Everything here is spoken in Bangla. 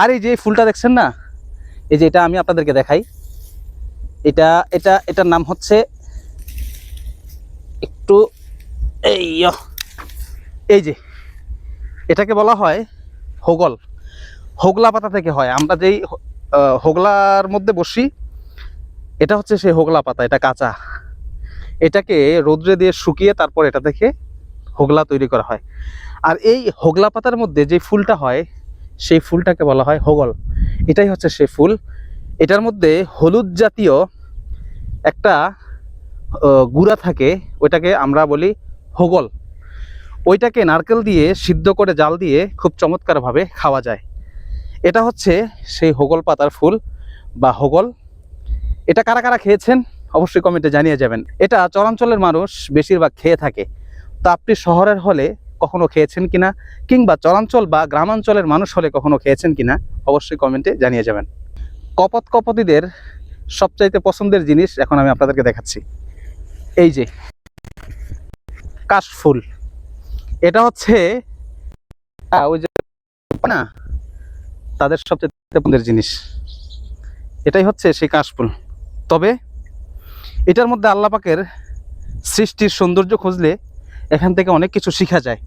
আর এই যে ফুলটা দেখছেন না, এই যে এটা আমি আপনাদেরকে দেখাই। এটা এটা, এটার নাম হচ্ছে একটু, এই এই যে, এটাকে বলা হয় হোগল। হোগলা পাতা থেকে হয়। আমরা যেই হোগলার মধ্যে বসি, এটা হচ্ছে সেই হোগলা পাতা, এটা কাঁচা। এটাকে রোদ্রে দিয়ে শুকিয়ে তারপর এটা থেকে হোগলা তৈরি করা হয়। আর এই হোগলা পাতার মধ্যে যে ফুলটা হয় সেই ফুলটাকে বলা হয় হোগল। এটাই হচ্ছে সেই ফুল। এটার মধ্যে হলুদ জাতীয় একটা গুড়া থাকে, ওইটাকে আমরা বলি হোগল। ওইটাকে নারকেল দিয়ে সিদ্ধ করে জাল দিয়ে খুব চমৎকারভাবে খাওয়া যায়। এটা হচ্ছে সেই হোগল পাতার ফুল বা হোগল। এটা কারা কারা খেয়েছেন? অবশ্যই কমেন্টে জানিয়ে যাবেন। এটা চরাঞ্চলের মানুষ বেশিরভাগ খেয়ে থাকে। তো আপনি শহরের হলে কখনো খেয়েছেন কিনা, কিংবা চলাঞ্চল বা গ্রামাঞ্চলের মানুষ হলে কখনো খেয়েছেন কিনা, অবশ্যই কমেন্টে জানিয়ে যাবেন। কপত কপতিদের সবচাইতে পছন্দের জিনিস এখন আমি আপনাদেরকে দেখাচ্ছি। এই যে, কাশফুল। এটা হচ্ছে ওই যে, না, তাদের সবচেয়ে পছন্দের জিনিস। এটাই হচ্ছে সেই কাশফুল। তবে, এটার মধ্যে আল্লাপাকের সৃষ্টির সৌন্দর্য খুঁজলে এখান থেকে অনেক কিছু শিখা যায়।